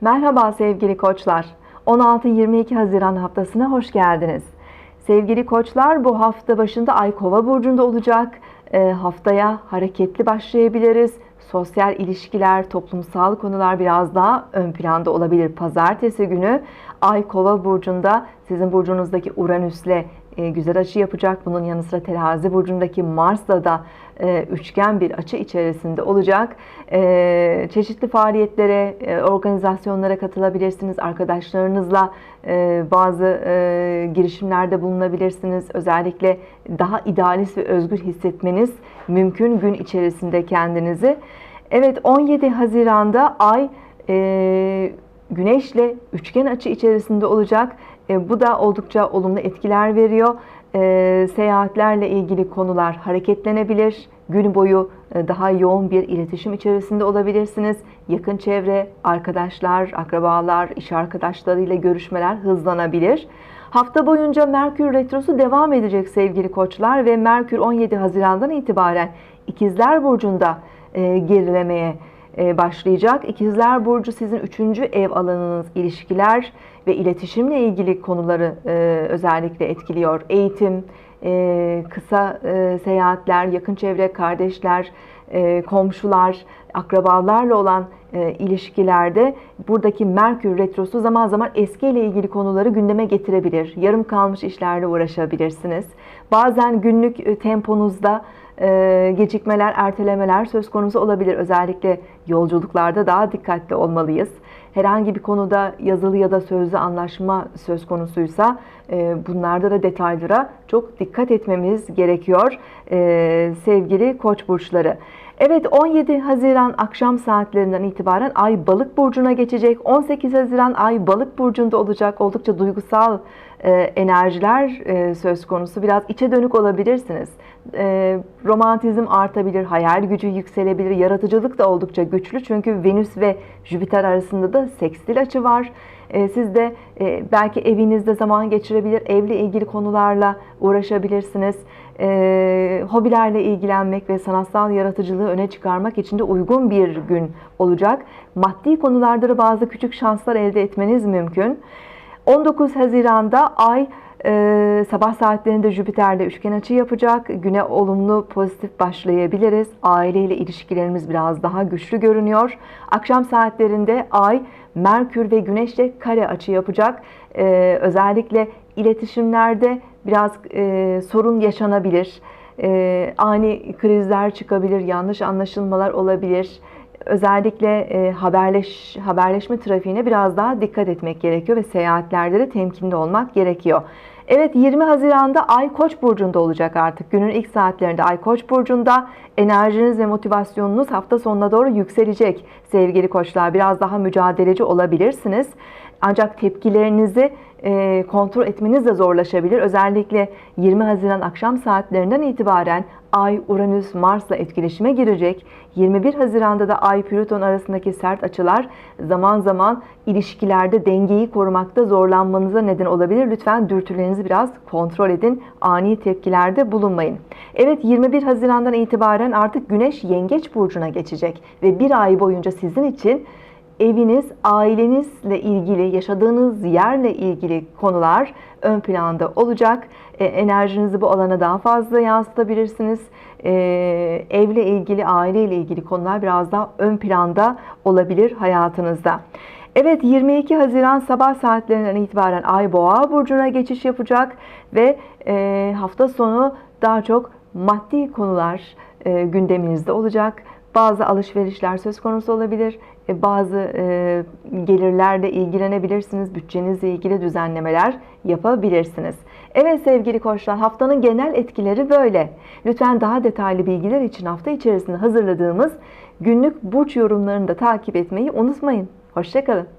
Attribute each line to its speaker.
Speaker 1: Merhaba sevgili koçlar. 16-22 Haziran haftasına hoş geldiniz. Sevgili koçlar bu hafta başında Ay Kova burcunda olacak. E, haftaya hareketli başlayabiliriz. Sosyal ilişkiler, toplumsal konular biraz daha ön planda olabilir. Pazartesi günü Ay Kova burcunda sizin burcunuzdaki Uranüs'le e, güzel açı yapacak. Bunun yanı sıra terazi burcundaki Mars'la da e, üçgen bir açı içerisinde olacak. E, çeşitli faaliyetlere, e, organizasyonlara katılabilirsiniz. Arkadaşlarınızla e, bazı e, girişimlerde bulunabilirsiniz. Özellikle daha idealist ve özgür hissetmeniz mümkün gün içerisinde kendinizi. Evet 17 Haziran'da Ay e, Güneşle üçgen açı içerisinde olacak. E, bu da oldukça olumlu etkiler veriyor. E, seyahatlerle ilgili konular hareketlenebilir. Gün boyu e, daha yoğun bir iletişim içerisinde olabilirsiniz. Yakın çevre, arkadaşlar, akrabalar, iş arkadaşlarıyla görüşmeler hızlanabilir. Hafta boyunca Merkür Retrosu devam edecek sevgili koçlar ve Merkür 17 Haziran'dan itibaren İkizler Burcu'nda e, gerilemeye e, başlayacak. İkizler Burcu sizin üçüncü ev alanınız ilişkiler ve iletişimle ilgili konuları e, özellikle etkiliyor. Eğitim, e, kısa seyahatler, yakın çevre, kardeşler, komşular, akrabalarla olan ilişkilerde buradaki Merkür Retrosu zaman zaman eskiyle ilgili konuları gündeme getirebilir. Yarım kalmış işlerle uğraşabilirsiniz. Bazen günlük temponuzda e, gecikmeler, ertelemeler söz konusu olabilir. Özellikle yolculuklarda daha dikkatli olmalıyız. Herhangi bir konuda yazılı ya da sözlü anlaşma söz konusuysa e, bunlarda da detaylara çok dikkat etmemiz gerekiyor e, sevgili koç burçları. Evet 17 Haziran akşam saatlerinden itibaren Ay Balık burcuna geçecek. 18 Haziran Ay Balık burcunda olacak. Oldukça duygusal e, enerjiler e, söz konusu. Biraz içe dönük olabilirsiniz. E, romantizm artabilir, hayal gücü yükselebilir, yaratıcılık da oldukça güçlü. Çünkü Venüs ve Jüpiter arasında da sekstil açı var. E, siz de e, belki evinizde zaman geçirebilir, evle ilgili konularla uğraşabilirsiniz. E, hobilerle ilgilenmek ve sanatsal yaratıcılığı öne çıkarmak için de uygun bir gün olacak. Maddi konularda da bazı küçük şanslar elde etmeniz mümkün. 19 Haziran'da Ay ee, sabah saatlerinde Jüpiter'le üçgen açı yapacak. Güne olumlu, pozitif başlayabiliriz. Aileyle ilişkilerimiz biraz daha güçlü görünüyor. Akşam saatlerinde Ay, Merkür ve Güneş'le kare açı yapacak. Ee, özellikle iletişimlerde biraz e, sorun yaşanabilir. E, ani krizler çıkabilir, yanlış anlaşılmalar olabilir özellikle e, haberleş haberleşme trafiğine biraz daha dikkat etmek gerekiyor ve seyahatlerde de temkinli olmak gerekiyor. Evet 20 Haziran'da Ay Koç burcunda olacak artık. Günün ilk saatlerinde Ay Koç burcunda enerjiniz ve motivasyonunuz hafta sonuna doğru yükselecek. Sevgili koçlar biraz daha mücadeleci olabilirsiniz. Ancak tepkilerinizi e, kontrol etmeniz de zorlaşabilir. Özellikle 20 Haziran akşam saatlerinden itibaren Ay, Uranüs, Mars'la etkileşime girecek. 21 Haziran'da da Ay, Plüton arasındaki sert açılar zaman zaman ilişkilerde dengeyi korumakta zorlanmanıza neden olabilir. Lütfen dürtülerinizi biraz kontrol edin. Ani tepkilerde bulunmayın. Evet 21 Haziran'dan itibaren artık Güneş Yengeç Burcu'na geçecek. Ve bir ay boyunca sizin için eviniz, ailenizle ilgili, yaşadığınız yerle ilgili konular ön planda olacak. E, enerjinizi bu alana daha fazla yansıtabilirsiniz. E, evle ilgili, aileyle ilgili konular biraz daha ön planda olabilir hayatınızda. Evet 22 Haziran sabah saatlerinden itibaren Ay Boğa burcuna geçiş yapacak ve e, hafta sonu daha çok maddi konular e, gündeminizde olacak. Bazı alışverişler söz konusu olabilir. E, bazı e, gelirlerle ilgilenebilirsiniz. Bütçenizle ilgili düzenlemeler yapabilirsiniz. Evet sevgili koçlar haftanın genel etkileri böyle. Lütfen daha detaylı bilgiler için hafta içerisinde hazırladığımız günlük burç yorumlarını da takip etmeyi unutmayın. Hoşçakalın.